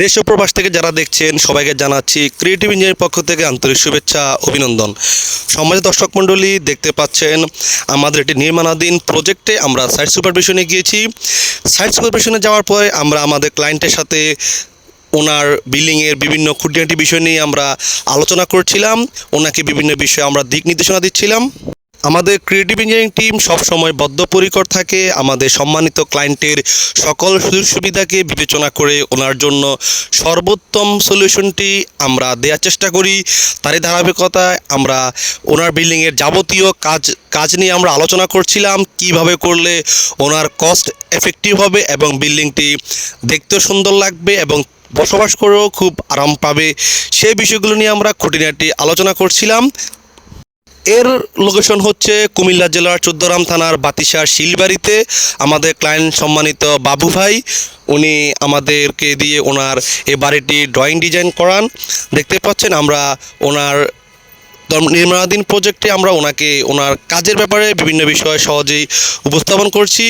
দেশ প্রবাস থেকে যারা দেখছেন, সবাইকে জানাচ্ছি ক্রিয়েটিভ ইঞ্জিনিয়ার পক্ষ থেকে আন্তরিক শুভেচ্ছা, অভিনন্দন। সমাজ দর্শক মণ্ডলী, দেখতে পাচ্ছেন, আমাদের একটি নির্মাণাধীন প্রজেক্টে আমরা সাইট সুপারভিশনে গিয়েছি। সাইট সুপারভিশনে যাওয়ার পরে আমরা আমাদের ক্লায়েন্টের সাথে ওনার বিল্ডিংয়ের বিভিন্ন খুঁটিনাটি বিষয় নিয়ে আমরা আলোচনা করছিলাম। ওনাকে বিভিন্ন বিষয়ে আমরা দিক নির্দেশনা দিচ্ছিলাম। আমাদের ক্রিয়েটিভ ইঞ্জিনিয়ারিং টিম সবসময় বদ্ধপরিকর থাকে। আমাদের সম্মানিত ক্লায়েন্টের সকল সুযোগ সুবিধাকে বিবেচনা করে ওনার জন্য সর্বোত্তম সলিউশনটি আমরা দেওয়ার চেষ্টা করি। তারই ধারাবাহিকতায় আমরা ওনার বিল্ডিংয়ের যাবতীয় কাজ কাজ নিয়ে আমরা আলোচনা করছিলাম, কীভাবে করলে ওনার কস্ট এফেক্টিভ হবে এবং বিল্ডিংটি দেখতেও সুন্দর লাগবে এবং বসবাস করেও খুব আরাম পাবে। সেই বিষয়গুলো নিয়ে আমরা খুঁটিনাটি আলোচনা করছিলাম। এর লোকেশন হচ্ছে কুমিল্লা জেলার চোদ্দরাম থানার বাতিসার শিলবাড়িতে। আমাদের ক্লায়েন্ট সম্মানিত বাবু ভাই, উনি আমাদেরকে দিয়ে ওনার এ বাড়িটি ড্রয়িং ডিজাইন করান। দেখতে পাচ্ছেন আমরা ওনার নির্মাণাধীন প্রজেক্টে আমরা ওনাকে ওনার কাজের ব্যাপারে বিভিন্ন বিষয়ে সহজেই উপস্থাপন করছি।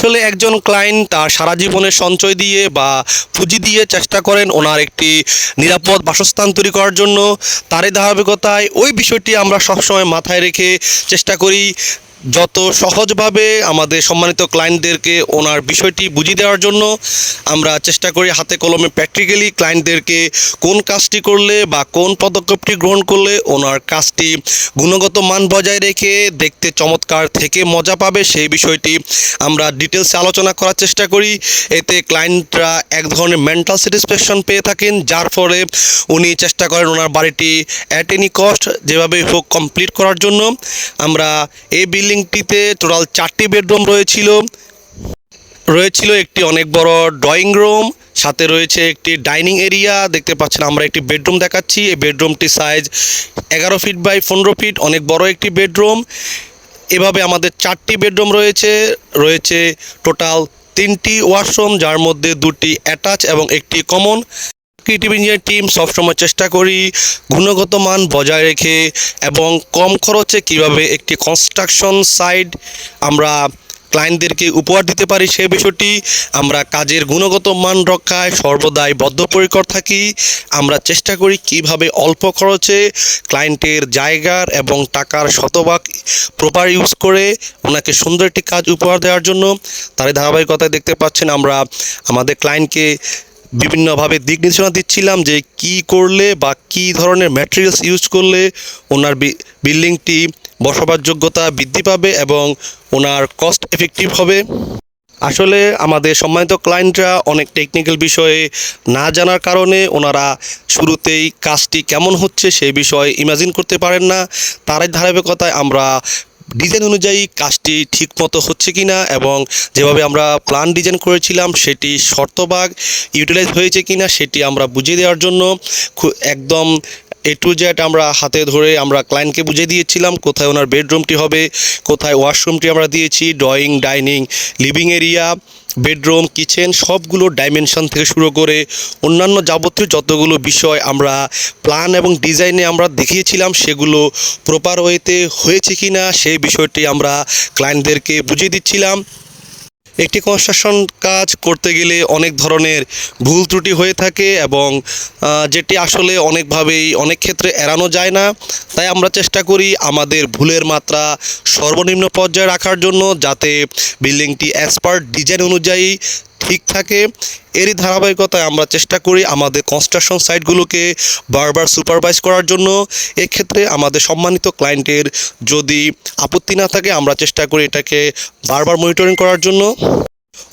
আসলে একজন ক্লায়েন্ট তার সারা জীবনের সঞ্চয় দিয়ে বা পুঁজি দিয়ে চেষ্টা করেন ওনার একটি নিরাপদ বাসস্থান তৈরি করার জন্য। তারই ধারাবাহিকতায় ওই বিষয়টি আমরা সবসময় মাথায় রেখে চেষ্টা করি। যত সহজভাবে আমাদের সম্মানিত ক্লায়েন্টদেরকে ওনার বিষয়টি বুঝিয়ে দেওয়ার জন্য আমরা চেষ্টা করি হাতে কলমে প্র্যাকটিক্যালি ক্লায়েন্টদেরকে কোন কাজটি করলে বা কোন পদক্ষেপটি গ্রহণ করলে ওনার কাজটি গুণগত মান বজায় রেখে দেখতে চমৎকার থেকে মজা পাবে সেই বিষয়টি আমরা ডিটেলসে আলোচনা করার চেষ্টা করি। এতে ক্লায়েন্টরা এক ধরনের মেন্টাল স্যাটিসফ্যাকশন পেয়ে থাকেন, যার ফলে উনি চেষ্টা করেন ওনার বাড়িটি অ্যাট এনি কস্ট যেভাবে হোক কমপ্লিট করার জন্য। আমরা এই বিল্ডিংটিতে টোটাল চারটি বেডরুম রয়েছিল। রয়েছিল একটি অনেক বড় ড্রয়িং রুম, সাথে রয়েছে একটি ডাইনিং এরিয়া। দেখতে পাচ্ছেন আমরা একটি বেডরুম দেখাচ্ছি। এই বেডরুমটি সাইজ এগারো ফিট বাই পনেরো ফিট, অনেক বড় একটি বেডরুম। এভাবে আমাদের চারটি বেডরুম রয়েছে। রয়েছে টোটাল তিনটি ওয়াশরুম, যার মধ্যে দুটি অ্যাটাচ এবং একটি কমন। ক্রিয়েটিভ ইঞ্জিনিয়ার টিম সবসময় চেষ্টা করি গুণগত মান বজায় রেখে এবং কম খরচে কীভাবে একটি কনস্ট্রাকশন সাইট আমরা ক্লায়েন্টদেরকে উপহার দিতে পারি সেই বিষয়টি, আমরা কাজের গুণগত মান রক্ষায় সর্বদাই বদ্ধপরিকর থাকি, আমরা চেষ্টা করি কীভাবে অল্প খরচে ক্লায়েন্টের জায়গার এবং টাকার শতভাগ প্রপার ইউজ করে ওনাকে সুন্দর একটি কাজ উপহার দেওয়ার জন্য। তারই ধারাবাহিকতায় দেখতে পাচ্ছেন আমরা আমাদের ক্লায়েন্টকে বিভিন্নভাবে দিক নির্দেশনা দিচ্ছিলাম যে কি করলে বা কি ধরনের ম্যাটেরিয়ালস ইউজ করলে ওনার বিল্ডিংটি বসবাসযোগ্যতা বৃদ্ধি পাবে এবং ওনার কস্ট এফেক্টিভ হবে। আসলে আমাদের সম্মানিত ক্লায়েন্টরা অনেক টেকনিক্যাল বিষয়ে না জানার কারণে ওনারা শুরুতেই কাজটি কেমন হচ্ছে সেই বিষয়ে ইমাজিন করতে পারেন না। তারই ধারাবাহিকতায় আমরা ডিজাইন অনুযায়ী কাজটি ঠিক মতো হচ্ছে কি না এবং যেভাবে আমরা প্ল্যান ডিজাইন করেছিলাম, সেটি শর্তবাগ ইউটিলাইজ হয়েছে কি না সেটি আমরা বুঝিয়ে দেওয়ার জন্য একদম এ টু জেড আমরা হাতে ধরে আমরা ক্লায়েন্টকে বুঝিয়ে দিয়েছিলাম কোথায় ওনার বেডরুমটি হবে, কোথায় ওয়াশরুমটি আমরা দিয়েছি drawing dining living area bedroom kitchen সবগুলো ডাইমেনশন থেকে শুরু করে অন্যান্য যাবতীয় যতগুলো বিষয় আমরা প্ল্যান এবং ডিজাইনে আমরা দেখিয়েছিলাম, সেগুলো প্রপার ওয়েতে হয়েছে কি না সেই বিষয়টি আমরা ক্লায়েন্টদেরকে বুঝিয়ে দিচ্ছিলাম। একটি কনস্ট্রাকশন কাজ করতে গেলে অনেক ধরনের ভুল ত্রুটি হয়ে থাকে এবং যেটি আসলে অনেকভাবেই অনেক ক্ষেত্রে এড়ানো যায় না। তাই আমরা চেষ্টা করি আমাদের ভুলের মাত্রা সর্বনিম্ন পর্যায়ে রাখার জন্য যাতে বিল্ডিংটি অ্যাজ ডিজাইন অনুযায়ী ঠিক থাকে। এরই ধারাবাহিকতায় আমরা চেষ্টা করি আমাদের কনস্ট্রাকশন সাইটগুলোকে বারবার সুপারভাইজ করার জন্য। এক্ষেত্রে আমাদের সম্মানিত ক্লায়েন্টের যদি আপত্তি না থাকে, আমরা চেষ্টা করি এটাকে বারবার মনিটরিং করার জন্য।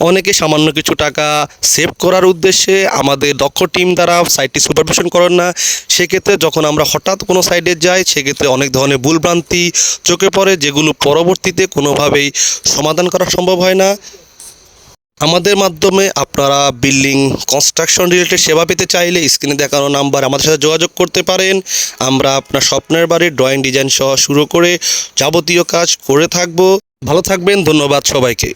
অনেকে সামান্য কিছু টাকা সেভ করার উদ্দেশ্যে আমাদের দক্ষ টিম দ্বারা সাইটটি সুপারভিশন করেন না। সেক্ষেত্রে যখন আমরা হঠাৎ কোনো সাইডে যাই, সেক্ষেত্রে অনেক ধরনের ভুলভ্রান্তি চোখে পড়ে, যেগুলো পরবর্তীতে কোনোভাবেই সমাধান করা সম্ভব হয় না। আমাদের মাধ্যমে আপনারা বিল্ডিং কনস্ট্রাকশন রিলেটেড সেবা পেতে চাইলে স্ক্রিনে দেখানো নাম্বার আমাদের সাথে যোগাযোগ করতে পারেন। আমরা আপনার স্বপ্নের বাড়ির ড্রয়িং ডিজাইন সহ শুরু করে যাবতীয় কাজ করে থাকব। ভালো থাকবেন, ধন্যবাদ সবাইকে।